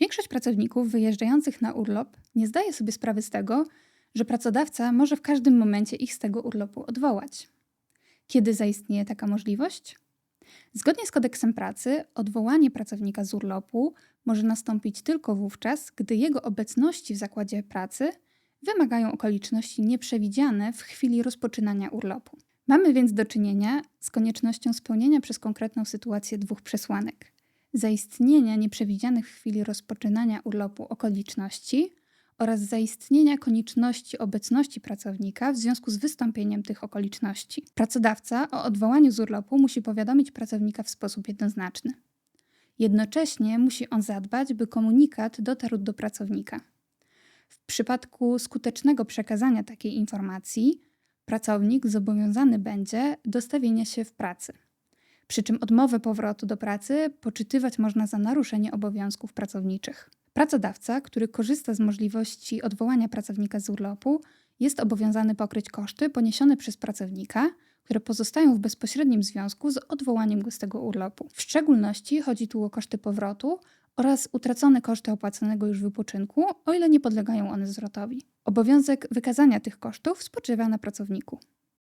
Większość pracowników wyjeżdżających na urlop nie zdaje sobie sprawy z tego, że pracodawca może w każdym momencie ich z tego urlopu odwołać. Kiedy zaistnieje taka możliwość? Zgodnie z kodeksem pracy, odwołanie pracownika z urlopu może nastąpić tylko wówczas, gdy jego obecności w zakładzie pracy wymagają okoliczności nieprzewidziane w chwili rozpoczynania urlopu. Mamy więc do czynienia z koniecznością spełnienia przez konkretną sytuację dwóch przesłanek: zaistnienia nieprzewidzianych w chwili rozpoczynania urlopu okoliczności oraz zaistnienia konieczności obecności pracownika w związku z wystąpieniem tych okoliczności. Pracodawca o odwołaniu z urlopu musi powiadomić pracownika w sposób jednoznaczny. Jednocześnie musi on zadbać, by komunikat dotarł do pracownika. W przypadku skutecznego przekazania takiej informacji, pracownik zobowiązany będzie do stawienia się w pracy. Przy czym odmowę powrotu do pracy poczytywać można za naruszenie obowiązków pracowniczych. Pracodawca, który korzysta z możliwości odwołania pracownika z urlopu, jest obowiązany pokryć koszty poniesione przez pracownika, które pozostają w bezpośrednim związku z odwołaniem go z tego urlopu. W szczególności chodzi tu o koszty powrotu oraz utracone koszty opłaconego już wypoczynku, o ile nie podlegają one zwrotowi. Obowiązek wykazania tych kosztów spoczywa na pracowniku.